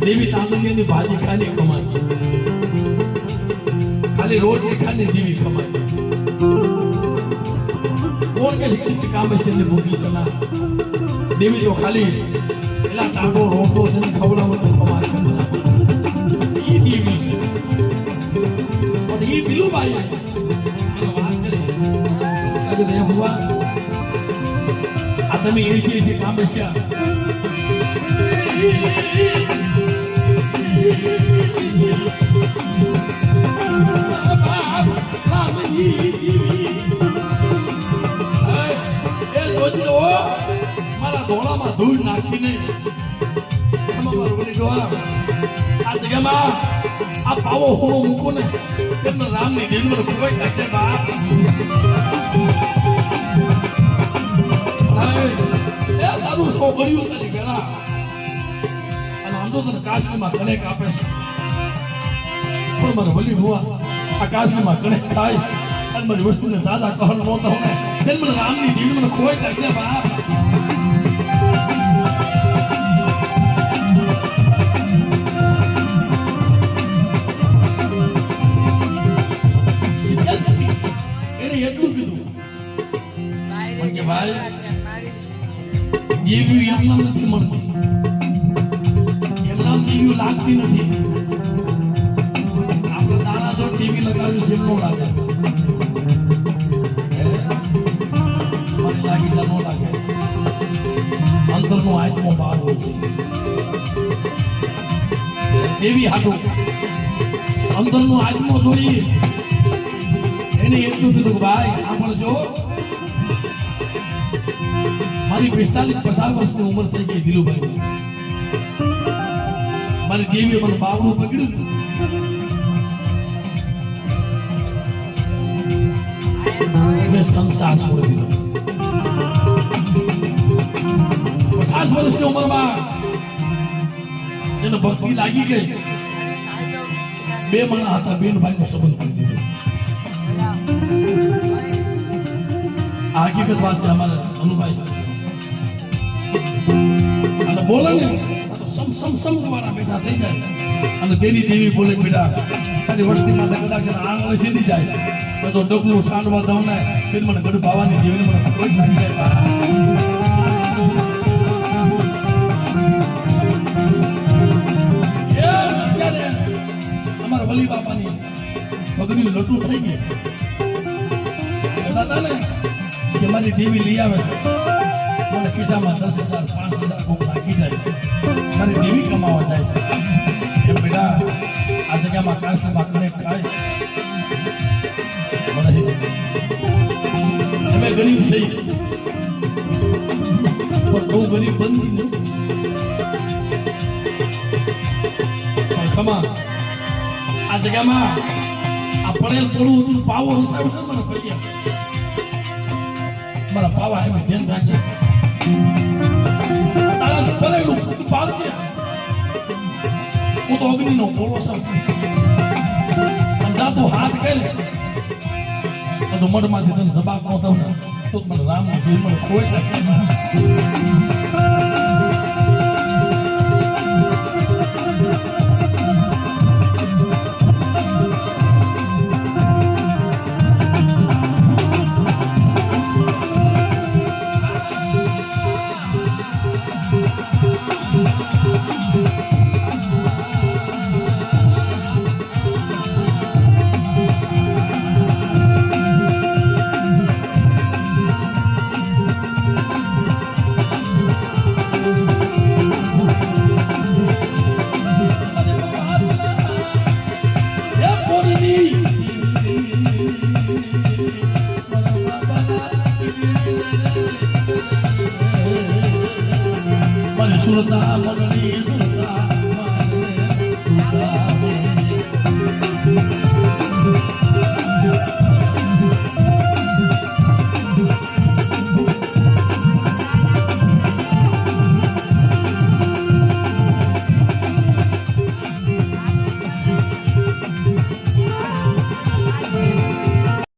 દેવી તાંદુલિયાની ભાજી ખાલી કમાઈ ખાલી રોટલી ખાલી દેવી કમાઈ કોણ કે છે કામ છે તે ભૂખી સલા? દેવી જો ખાલી એલા ટાંડો રોટલો તને ખવડાવો તો કમાઈ તમે એસી એસી છે. મારા ધોળામાં ધૂળ નાખતી નહીં આ જગ્યામાં આ પાવો હોળો મૂકો ને તેમના રામની દેવી કોઈ ખોવાઈ નાખે તો તને કાશ્મીરમાં કનેક આપે છે. પણ મારે વલી હોવા આ કાશ્મીરમાં કનેક થાય. અને મારી વસ્તુને દાદા કહલ નહોતા હોય તેને મને રામની દેવી મને ખોવાઈ નાખે બાપ. એને એટલું કીધું. કે ભાઈ દેવી એમ નથી મળતી. દેવી લાગતી નથી. આપણે દાણા જો ટીવી લગાવ્યું છે નો લાગે મને લાગી જાય નો લાગે. અંતરનો આત્મો બહાર હોય છે. દેવી હાટું. અંતરનો આત્મો જોઈએ એને એટલું કીધું ભાઈ, આ જો. મારી પિસ્તાલીસ પચાસ વર્ષની ઉંમર થઈ ગઈ દિલુભાઈ મારી દેવી મને બાવડું પકડ્યું સંસાર છોડી દીધો. પચાસ વર્ષની ઉંમરમાં એને ભક્તિ લાગી ગઈ. બે માણા હતા બેન ભાઈ નો સંબંધ કરી દીધો. આ હકીકત વાત છે અમારા અનુભાઈ સાથે. અને બોલો ને તો સમ સમ સમ તમારા બેઠા થઈ જાય. અને તેની દેવી બોલે બેટા તારી વસ્તીમાં તો કદાચ આંગ વસી જાય. તો તો ડગલું સાંડવા દઉં ને તે મને ગઢ ભાવાની જીવન મને કોઈ જ નાખી જાય અમારા વલી બાપાની પગની લટુ થઈ ગઈ. દાદા ને કે મારી દેવી લઈ આવે છે મને ખિસ્સામાં દસ હજાર, પાંચ હજાર નાખી જાય. મારી દેવી કમાવા જાય છે. કે બેટા આ જગ્યામાં કાશીમાં કનેક્ટ ખાય? તમે ગરીબ છે. પણ બહુ ગરીબ બનતી નહીં પણ ખમા, આ જગ્યામાં આ પડેલ પડું હતું, પાવો હસાવશે મને ફરી મારા પાવા એમ ધ્યાન રાખજે. પડેલું બધું પાવ છે હું તો અગ્નિનો ગોળો સાવ સમજાતો હાથ કરે તો મઢમાંથી તને જવાબ ન દઉં ને તો મને રામ મને ખોઈ નાખે chuta, mano.